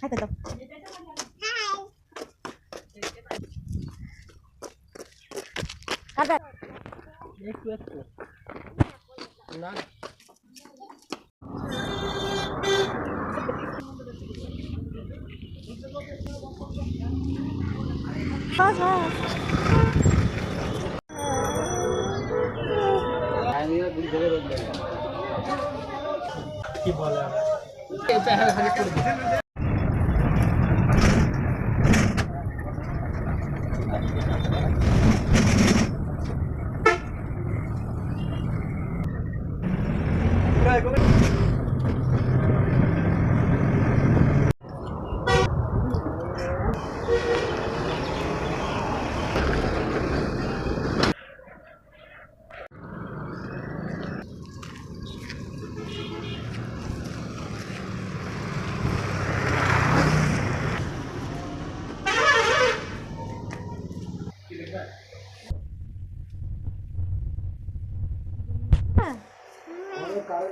High তো দাও কাটা একটু একটু না কি বলে? Right, go ahead.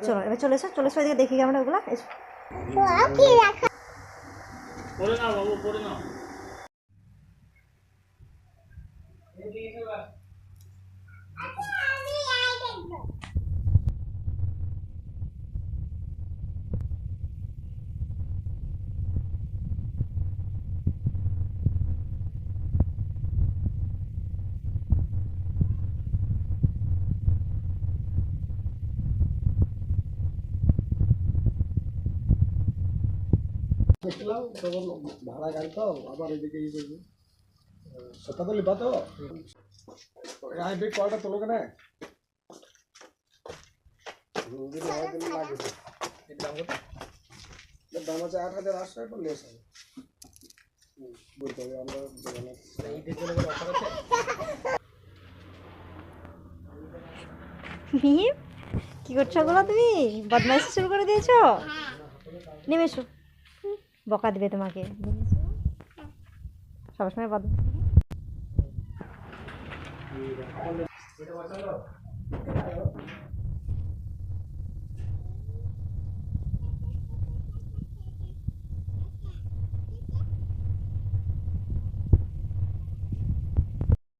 চলো এবার চলে এসো চলে এসো এদিকে দেখি আমরা ওগুলো। এসো পরে নাও বাবু পরে নাও। দেখলাম তখন ভাড়া গাড়ি তো আবার এদিকে ইয়ে করবি। সেটা তো লিবা তো আইবি কয়টা তোলো কেন? দাম আছে আট হাজার আটশো একটু লেস হবে। হুম, বলতে হবে আমরা দোকানে ঈদের জন্য অফার আছে? কি করছ ওগুলো তুমি? বদমাইশি শুরু করে দিয়েছ। নেমে এসো। বকা দেবে তোমাকে সবসময় বদ Thank you.